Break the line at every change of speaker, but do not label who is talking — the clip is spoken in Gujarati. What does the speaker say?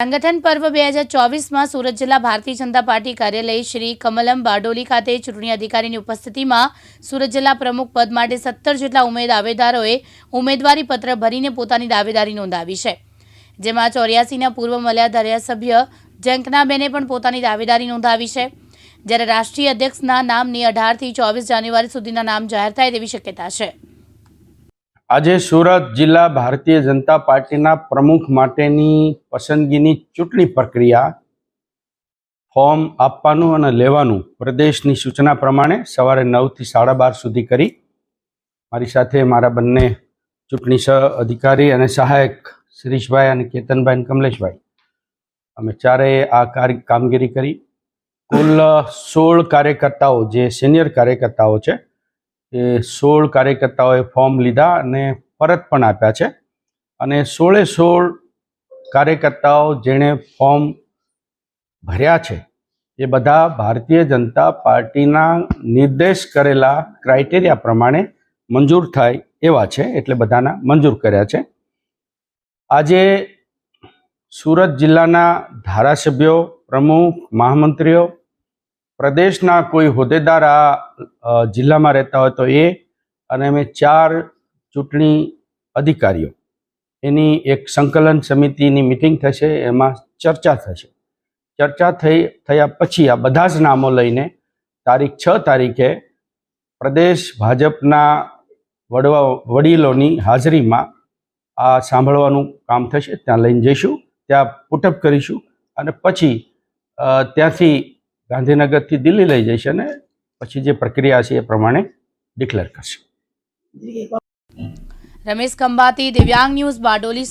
સંગઠન પર્વ બે હજાર ચોવીસમાં સુરત જિલ્લા ભારતીય જનતા પાર્ટી કાર્યાલય શ્રી કમલમ બારડોલી ખાતે ચૂંટણી અધિકારીની ઉપસ્થિતિમાં સુરત જિલ્લા પ્રમુખ પદ માટે સત્તર જેટલા ઉમેદ દાવેદારોએ ઉમેદવારી પત્ર ભરીને પોતાની દાવેદારી નોંધાવી છે. જેમાં ચોર્યાસીના પૂર્વ મલ્યા ધારાસભ્ય જંકનાબેને પણ પોતાની દાવેદારી નોંધાવી છે. જ્યારે રાષ્ટ્રીય અધ્યક્ષના નામની અઢારથી ચોવીસ જાન્યુઆરી સુધીના નામ જાહેર થાય તેવી શક્યતા છે.
આજે સુરત જિલ્લા ભારતીય જનતા પાર્ટીના પ્રમુખ માટેની પસંદગીની ચૂંટણી પ્રક્રિયા ફોર્મ આપવાનું અને લેવાનું પ્રદેશની સૂચના પ્રમાણે સવારે નવથી સાડા બાર સુધી કરી. મારી સાથે મારા બંને ચૂંટણી સહ અધિકારી અને સહાયક શિરીષભાઈ અને કેતનભાઈ અને કમલેશભાઈ. અમે ચારેય આ કાર્ય કામગીરી કરી. કુલ સોળ કાર્યકર્તાઓ જે સિનિયર કાર્યકર્તાઓ છે એ સોળ કાર્યકર્તાઓએ ફોર્મ લીધા અને પરત પણ આપ્યા છે. અને સોળે સોળ કાર્યકર્તાઓ જેણે ફોર્મ ભર્યા છે, એ બધા ભારતીય જનતા પાર્ટીના નિર્દેશ કરેલા ક્રાઇટેરિયા પ્રમાણે મંજૂર થાય એવા છે, એટલે બધાના મંજૂર કર્યા છે. આજે સુરત જિલ્લાના ધારાસભ્યો, પ્રમુખ, મહામંત્રીઓ, પ્રદેશના કોઈ હોદ્દેદાર આ જિલ્લામાં રહેતા હોય તો એ અને અમે ચાર ચૂંટણી અધિકારીઓ. એની એક સંકલન સમિતિની મિટિંગ થશે, એમાં ચર્ચા થશે. ચર્ચા થઈ, થયા પછી આ બધા જ નામો લઈને તારીખ છ તારીખે પ્રદેશ ભાજપના વડવા, વડીલોની હાજરીમાં આ સાંભળવાનું કામ થશે. ત્યાં લઈને જઈશું, ત્યાં પુટઅપ કરીશું અને પછી ત્યાંથી ગાંધીનગરથી દિલ્હી લઈ જઈશ અને પછી જે પ્રક્રિયા છે એ પ્રમાણે ડિક્લેર કરશે.
રમેશ ખંભાતી દિવ્યાંગ ન્યૂઝ બારડોલી